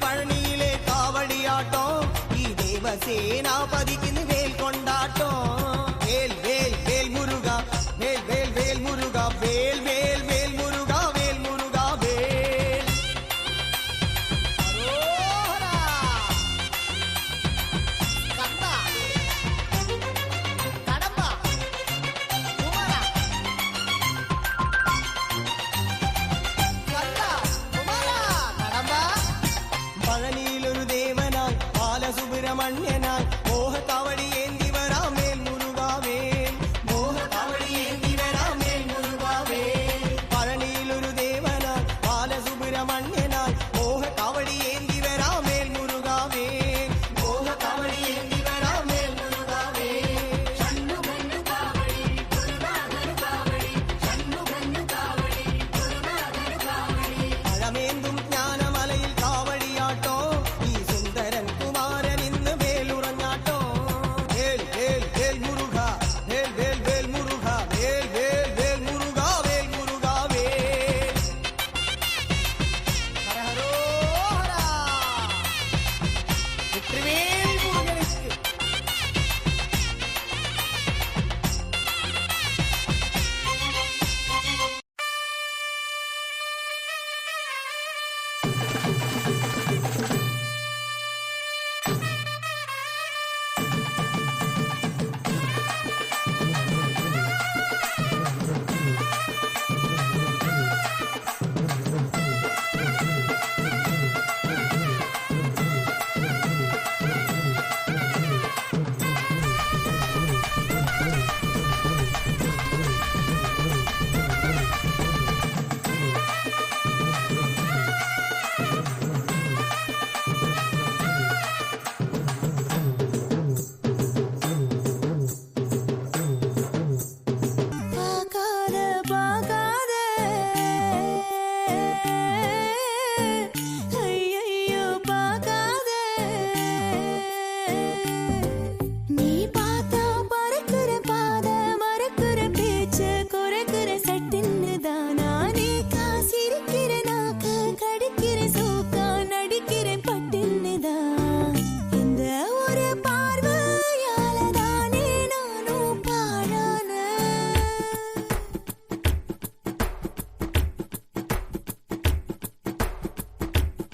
பழனியிலே காவடி ஆட்டம் ഈ ദേവസേനാപതിക്ക് മേൽക്കൊണ്ടാട്ടോ മേൽ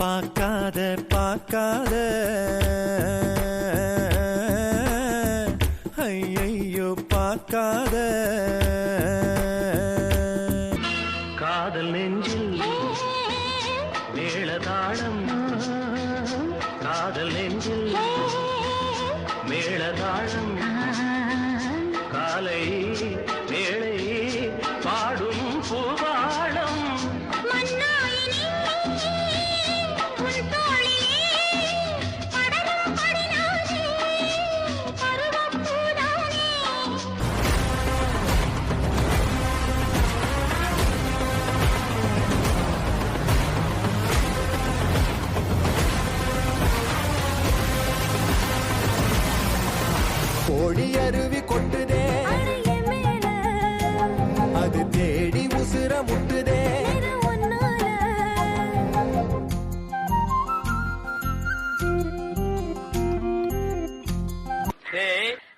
பார்க்காத பார்க்காத. ஐயையோ பார்க்காத. காதல் நெஞ்சில் மேளதாளம். காதல் நெஞ்சில் மேளதாளம். அது தேடி உசுர முட்டுதே.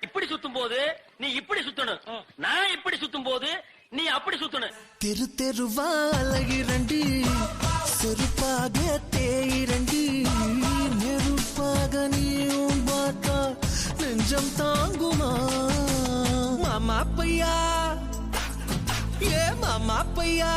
இப்படி சுத்தும் போது நீ இப்படி சுத்தணும். நான் இப்படி சுத்தும் போது நீ அப்படி சுத்தணும். தெரு தெருவா அழகிரண்டி செருப்பாக தேயிரண்டி நெருப்பாக நீயும் பார்த்தா நெஞ்சம் தாங்குமா? மாமா பையா ஏ மாமா பையா